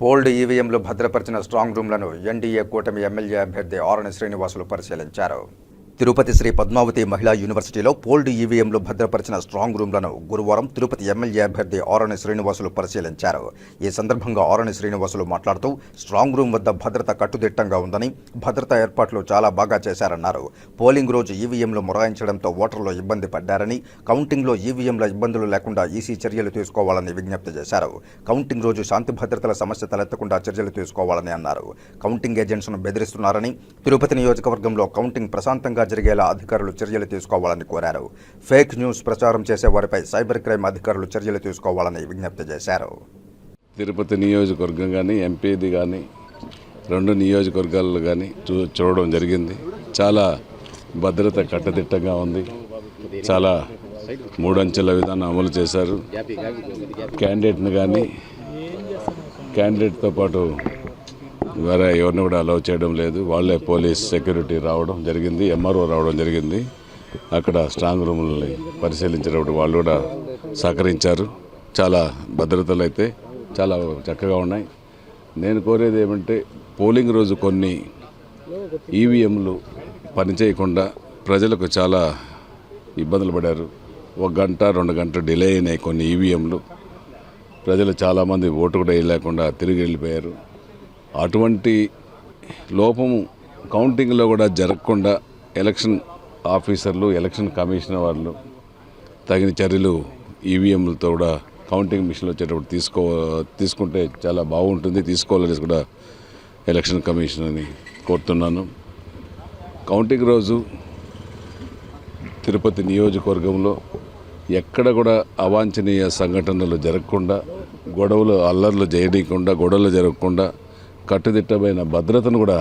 Fold ఈవీఎంలు భద్రపరిచిన strong రూమ్లను ఎన్డీఏ కూటమి ఎమ్మెల్యే అభ్యర్థి ఆరణి శ్రీనివాసులు పరిశీలించారు. తిరుపతి శ్రీ పద్మావతి మహిళా యూనివర్సిటీలో పోల్డ్ ఈవీఎంలు భద్రపరిచిన స్ట్రాంగ్ రూమ్లను గురువారం తిరుపతి ఎమ్మెల్యే అభ్యర్థి ఆరణి శ్రీనివాసులు పరిశీలించారు. ఈ సందర్భంగా ఆరణి శ్రీనివాసులు మాట్లాడుతూ స్ట్రాంగ్ రూమ్ వద్ద భద్రత కట్టుదిట్టంగా ఉందని భద్రతా ఏర్పాట్లు చాలా బాగా చేశారన్నారు. పోలింగ్ రోజు ఈవీఎంలు మొరాయించడంతో ఓటర్లు ఇబ్బంది పడ్డారని కౌంటింగ్లో ఈవీఎంల ఇబ్బందులు లేకుండా ఈసీ చర్యలు తీసుకోవాలని విజ్ఞప్తి చేశారు. కౌంటింగ్ రోజు శాంతి భద్రతల సమస్య తలెత్తకుండా చర్యలు తీసుకోవాలని అన్నారు. కౌంటింగ్ ఏజెంట్స్ను బెదిరిస్తున్నారని తిరుపతి నియోజకవర్గంలో కౌంటింగ్ ప్రశాంతంగా జరిగేలా అధికారులు చర్యలు తీసుకోవాలని కోరారు. ఫేక్ న్యూస్ ప్రచారం చేసే వారిపై సైబర్ క్రైమ్ అధికారులు చర్యలు తీసుకోవాలని విజ్ఞప్తి చేశారు. తిరుపతి నియోజకవర్గం కానీ ఎంపీది కానీ రెండు నియోజకవర్గాలు కానీ చూ చూడడం జరిగింది. చాలా భద్రత కట్టదిట్టంగా ఉంది. చాలా మూడంచెల విధానం అమలు చేశారు. క్యాండిడేట్ని కానీ క్యాండిడేట్తో పాటు వేరే ఎవరిని కూడా అలౌ చేయడం లేదు. వాళ్ళే పోలీస్ సెక్యూరిటీ రావడం జరిగింది ఎంఆర్ఓ రావడం జరిగింది. అక్కడ స్ట్రాంగ్ రూములని పరిశీలించేటప్పుడు వాళ్ళు కూడా సహకరించారు. చాలా భద్రతలు అయితే చాలా చక్కగా ఉన్నాయి. నేను కోరేది ఏమంటే పోలింగ్ రోజు కొన్ని ఈవీఎంలు పనిచేయకుండా ప్రజలకు చాలా ఇబ్బందులు పడారు. ఒక గంట రెండు గంటలు డిలే అయినాయి కొన్ని ఈవీఎంలు ప్రజలు చాలామంది ఓటు కూడా వేయలేకుండా తిరిగి వెళ్ళిపోయారు. అటువంటి లోపము కౌంటింగ్లో కూడా జరగకుండా ఎలక్షన్ ఆఫీసర్లు ఎలక్షన్ కమిషనర్ వాళ్ళు తగిన చర్యలు ఈవీఎంలతో కూడా కౌంటింగ్ మిషన్లు వచ్చేటప్పుడు తీసుకో తీసుకుంటే చాలా బాగుంటుంది. తీసుకోవాలని కూడా ఎలక్షన్ కమిషనర్ని కోరుతున్నాను. కౌంటింగ్ రోజు తిరుపతి నియోజకవర్గంలో ఎక్కడ కూడా అవాంఛనీయ సంఘటనలు జరగకుండా గొడవలు అల్లర్లు చేయకుండా గొడవలు జరగకుండా కట్టుదిట్టమైన భద్రతను కూడా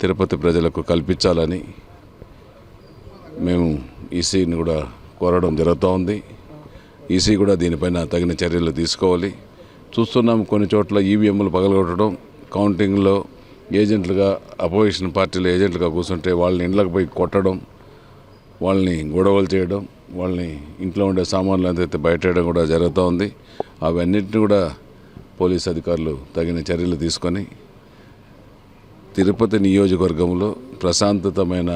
తిరుపతి ప్రజలకు కల్పించాలని మేము ఈసీని కూడా కోరడం జరుగుతూ ఉంది ఈసీ కూడా దీనిపైన తగిన చర్యలు తీసుకోవాలి. చూస్తున్నాం కొన్ని చోట్ల ఈవీఎంలు పగలగొట్టడం కౌంటింగ్లో ఏజెంట్లుగా అపోజిషన్ పార్టీలు ఏజెంట్లుగా కూర్చుంటే వాళ్ళని ఇండ్లకు పోయి కొట్టడం వాళ్ళని గొడవలు చేయడం వాళ్ళని ఇంట్లో ఉండే సామాన్లు అంతైతే బయటేయడం కూడా జరుగుతూ ఉంది అవన్నిటిని కూడా పోలీస్ అధికారులు తగిన చర్యలు తీసుకొని తిరుపతి నియోజకవర్గంలో ప్రశాంతతమైన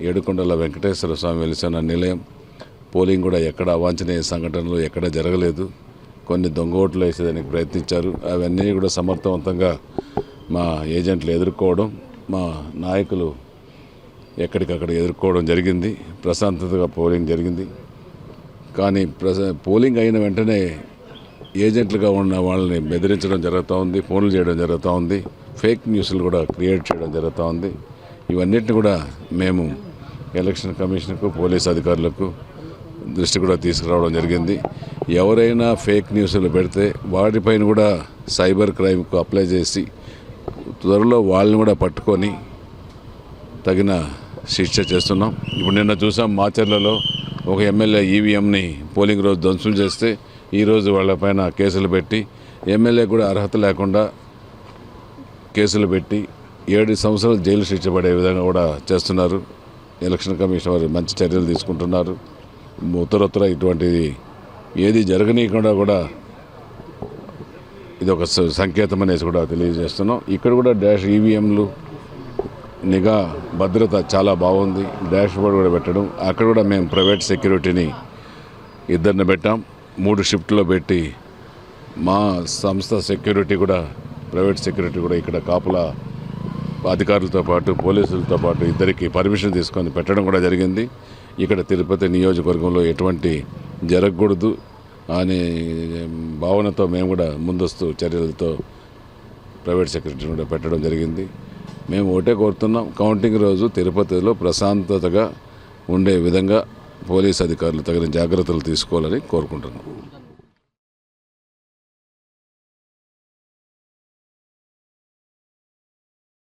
ఏడుకొండల వెంకటేశ్వర స్వామి వెలిసిన నిలయం పోలింగ్ కూడా ఎక్కడ అవాంఛనీయ సంఘటనలు ఎక్కడ జరగలేదు. కొన్ని దొంగ ఓట్లు వేసేదానికి ప్రయత్నించారు. అవన్నీ కూడా సమర్థవంతంగా మా ఏజెంట్లు ఎదుర్కోవడం మా నాయకులు ఎక్కడికక్కడ ఎదుర్కోవడం జరిగింది. ప్రశాంతతగా పోలింగ్ జరిగింది. కానీ ప్రశ పోలింగ్ అయిన వెంటనే ఏజెంట్లుగా ఉన్న వాళ్ళని బెదిరించడం జరుగుతూ ఉంది ఫోన్లు చేయడం జరుగుతూ ఉంది ఫేక్ న్యూస్లు కూడా క్రియేట్ చేయడం జరుగుతూ ఉంది. ఇవన్నిటిని కూడా మేము ఎలక్షన్ కమిషన్కు పోలీస్ అధికారులకు దృష్టి కూడా తీసుకురావడం జరిగింది. ఎవరైనా ఫేక్ న్యూస్లు పెడితే వాటిపైన కూడా సైబర్ క్రైమ్కు అప్లై చేసి త్వరలో వాళ్ళని కూడా పట్టుకొని తగిన శిక్ష చేస్తున్నాం. ఇప్పుడు నిన్న చూసాం మాచర్లలో ఒక ఎమ్మెల్యే ఈవీఎంని పోలింగ్ రోజు ధ్వంసం చేస్తే ఈరోజు వాళ్ళపైన కేసులు పెట్టి ఎమ్మెల్యే కూడా అర్హత లేకుండా కేసులు పెట్టి ఏడు సంవత్సరాలు జైలు శిక్ష పడే విధంగా కూడా చేస్తున్నారు. ఎలక్షన్ కమిషన్ వారు మంచి చర్యలు తీసుకుంటున్నారు. ఉత్తరత్తర ఇటువంటిది ఏది జరగనీయకుండా కూడా ఇది ఒక సంకేతం అనేసి కూడా తెలియజేస్తున్నాం. ఇక్కడ కూడా డాష్ ఈవీఎంలు నిఘా భద్రత చాలా బాగుంది. డాష్ బోర్డ్ కూడా పెట్టడం. అక్కడ కూడా మేము ప్రైవేట్ సెక్యూరిటీని ఇద్దరిని పెట్టాం. మూడు షిఫ్ట్లో పెట్టి మా సంస్థ సెక్యూరిటీ కూడా ప్రైవేట్ సెక్యూరిటీ కూడా ఇక్కడ కాపుల అధికారులతో పాటు పోలీసులతో పాటు ఇద్దరికి పర్మిషన్ తీసుకొని పెట్టడం కూడా జరిగింది. ఇక్కడ తిరుపతి నియోజకవర్గంలో ఎటువంటి జరగకూడదు అనే భావనతో మేము కూడా ముందస్తు చర్యలతో ప్రైవేట్ సెక్రటరీని కూడా పెట్టడం జరిగింది. మేము ఒకటే కోరుతున్నాం కౌంటింగ్ రోజు తిరుపతిలో ప్రశాంతతగా ఉండే విధంగా పోలీస్ అధికారులు తగిన జాగ్రత్తలు తీసుకోవాలని కోరుకుంటున్నాను